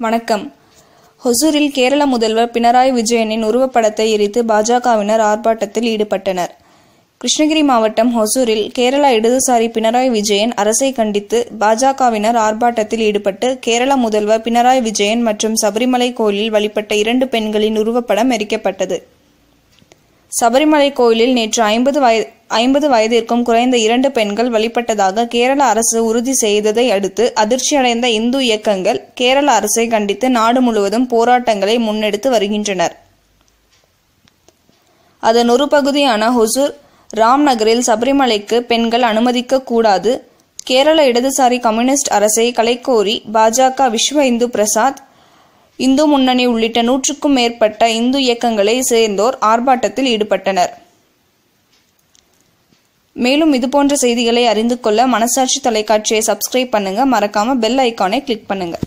வணக்கம். ஹொசூரில் கேரள முதல்வர் பினராயி விஜயனின் உருவப்படத்தை எரித்து பாஜகவினர் ஆர்ப்பாட்டத்தில் ஈடுபட்டனர். கிருஷ்ணகிரி மாவட்டம் ஹொசூரில் கேரள இடதுசாரி பினராயி விஜயன் அரசை கண்டித்து பாஜகவினர் ஆர்ப்பாட்டத்தில் ஈடுபட்டு கேரள முதல்வர் பினராயி விஜயன் மற்றும் சபரிமலை கோயிலில் வழிபட்ட இரண்டு பெண்களின் உருவப்படம் எரிக்கப்பட்டது. சபரிமலை கோயிலில் நேற்று ஐம்பது வய ஐம்பது வயதிற்கும் குறைந்த இரண்டு பெண்கள் வழிபட்டதாக கேரள அரசு உறுதி செய்ததை அடுத்து அதிர்ச்சியடைந்த இந்து இயக்கங்கள் கேரள அரசை கண்டித்து நாடு முழுவதும் போராட்டங்களை முன்னெடுத்து வருகின்றனர். அதன் ஒரு பகுதியான ஹொசூர் ராம்நகரில் சபரிமலைக்கு பெண்கள் அனுமதிக்க கூடாது கேரள இடதுசாரி கம்யூனிஸ்ட் அரசை கலைக்கோரி பாஜக விஸ்வ இந்து பிரசாத் இந்து முன்னணி உள்ளிட்ட நூற்றுக்கும் மேற்பட்ட இந்து இயக்கங்களை சேர்ந்தோர் ஆர்ப்பாட்டத்தில் ஈடுபட்டனர். மேலும் இதுபோன்ற செய்திகளை அறிந்து கொள்ள மனசாட்சி தொலைக்காட்சியை சப்ஸ்கிரைப் பண்ணுங்க. மறக்காம பெல் ஐக்கானை கிளிக் பண்ணுங்க.